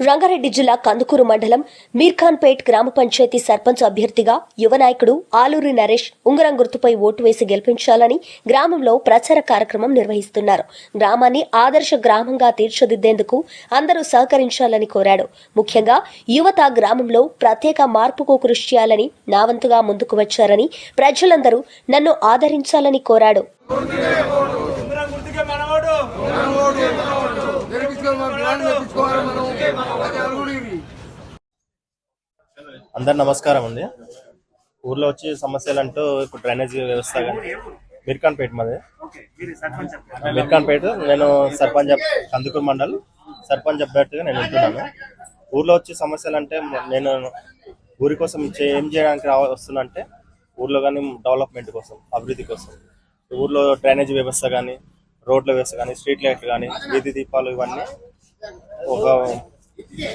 రంగారెడ్డి జిల్లా కందుకూరు మండలం మీర్ఖాన్పేట్ గ్రామ పంచాయతీ సర్పంచ్ అభ్యర్థిగా యువ నాయకుడు ఆలూరి నరేష్ ఉంగరం గుర్తుపై ఓటు వేసి గెలిపించాలని గ్రామంలో ప్రచార కార్యక్రమం నిర్వహిస్తున్నారు. గ్రామాన్ని ఆదర్శ గ్రామంగా తీర్చిదిద్దేందుకు అందరూ సహకరించాలని కోరాడు. ముఖ్యంగా యువత గ్రామంలో ప్రత్యేక మార్పుకు కృషి చేయాలని నావంతుగా ముందుకు వచ్చారని ప్రజలందరూ నన్ను ఆదరించాలని కోరాడు ఉంగరం గుర్తుకే మనవాడు గెలిపించుకోవాలి మన ప్లాన్ తెప్పించుకోవాలి మనం అది అరుగుడివి అందరు నమస్కారం అండి. ఊర్లో వచ్చి సమస్యలు అంటూ ఇప్పుడు డ్రైనేజ్ వ్యవస్థ కానీ మిర్ఖాన్పేట మాది. మిర్ఖాన్పేట నేను సర్పంచ్ కందుకూరు మండల్ సర్పంచ్ అభ్యర్థిగా నేను ఉంటున్నాను. ఊర్లో వచ్చే సమస్యలు అంటే నేను ఊరి కోసం ఏం చేయడానికి రావ వస్తున్నా అంటే ఊర్లో కానీ డెవలప్మెంట్ కోసం అభివృద్ధి కోసం. ఊర్లో డ్రైనేజ్ వ్యవస్థ కానీ రోడ్ల వ్యవస్థ కానీ స్ట్రీట్ లైట్లు కానీ వీధి దీపాలు ఇవన్నీ ఒక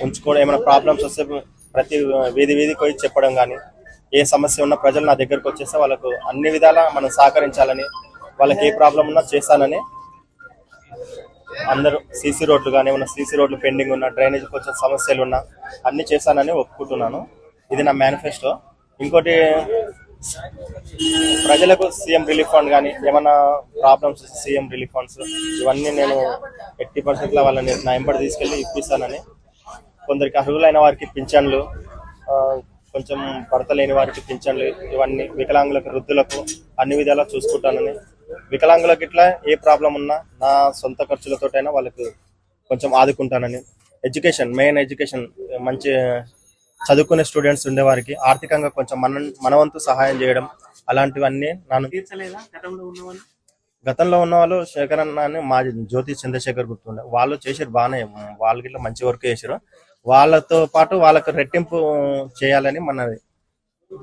ఉంచుకోవడం ఏమైనా ప్రాబ్లమ్స్ వస్తే ప్రతి వీధి వీధికి పోయి చెప్పడం కానీ ఏ సమస్య ఉన్నా ప్రజలు నా దగ్గరకు వచ్చేస్తే వాళ్ళకు అన్ని విధాలా మనం సహకరించాలని వాళ్ళకి ఏ ప్రాబ్లం ఉన్నా చేస్తానని అందరూ సీసీ రోడ్లు కానీ ఏమైనా సీసీ రోడ్లు పెండింగ్ ఉన్న డ్రైనేజ్కి కొంచెం సమస్యలు ఉన్నా అన్ని చేస్తానని ఒప్పుకుంటున్నాను. ఇది నా మేనిఫెస్టో ఇంకోటి ప్రజలకు సీఎం రిలీఫ్ ఫండ్ కానీ ఏమైనా ప్రాబ్లమ్స్ సీఎం రిలీఫ్ ఫండ్స్ ఇవన్నీ నేను ఎయిటీ పర్సెంట్ వాళ్ళని నా ఎంబడి తీసుకెళ్ళి ఇప్పిస్తానని. కొందరికి అర్హులైన వారికి పింఛన్లు కొంచెం భర్త లేని వారికి పింఛన్లు ఇవన్నీ వికలాంగులకు వృద్ధులకు అన్ని విధాలా చూసుకుంటానని. వికలాంగులకు ఇట్లా ఏ ప్రాబ్లం ఉన్నా నా సొంత ఖర్చులతోటైనా వాళ్ళకు కొంచెం ఆదుకుంటానని. ఎడ్యుకేషన్ మెయిన్ ఎడ్యుకేషన్ మంచి చదువుకునే స్టూడెంట్స్ ఉండేవారికి ఆర్థికంగా కొంచెం మన మనవంతు సహాయం చేయడం అలాంటివన్నీ నన్ను తీర్చలేదా? గతంలో ఉన్న వాళ్ళు శేఖర్ అన్న అని మా జ్యోతి చంద్రశేఖర్ గుర్తుండే. వాళ్ళు చేసారు బాగానే వాళ్ళకి ఇట్లా మంచి వర్క్ చేసారు వాళ్ళతో పాటు వాళ్ళకు రెట్టింపు చేయాలని మనది.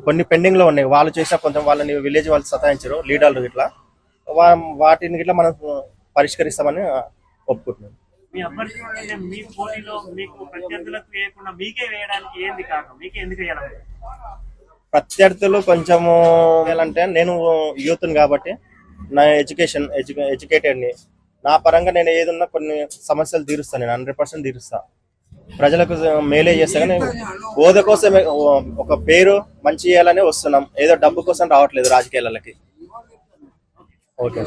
కొన్ని పెండింగ్లో ఉన్నాయి. వాళ్ళు చేసిన కొంచెం వాళ్ళని విలేజ్ వాళ్ళు సతాయించారు లీడర్లు ఇట్లా వాటిని ఇట్లా మనం పరిష్కరిస్తామని ఒప్పుకుంటున్నాం. మీ అభ్యర్థి మీ పోటీలో మీకు ప్రత్యర్థులకు వేయకుండా మీకే వేయడానికి ఏంది కారణం? మీకే ఎందుకు వేయాలి ప్రత్యర్థులు కొంచెము అంటే నేను యూత్ కాబట్టి నా ఎడ్యుకేషన్ ఎడ్యుకేటెడ్ని. నా పరంగా నేను ఏదన్నా కొన్ని సమస్యలు తీరుస్తాను నేను హండ్రెడ్ పర్సెంట్ తీరుస్తా. ప్రజలకు మేలే చేస్తా కానీ హోదా కోసమే ఒక పేరు మంచి చేయాలని వస్తున్నాం. ఏదో డబ్బు కోసం రావట్లేదు రాజకీయాలకి. ఓకే.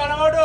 మనవాడు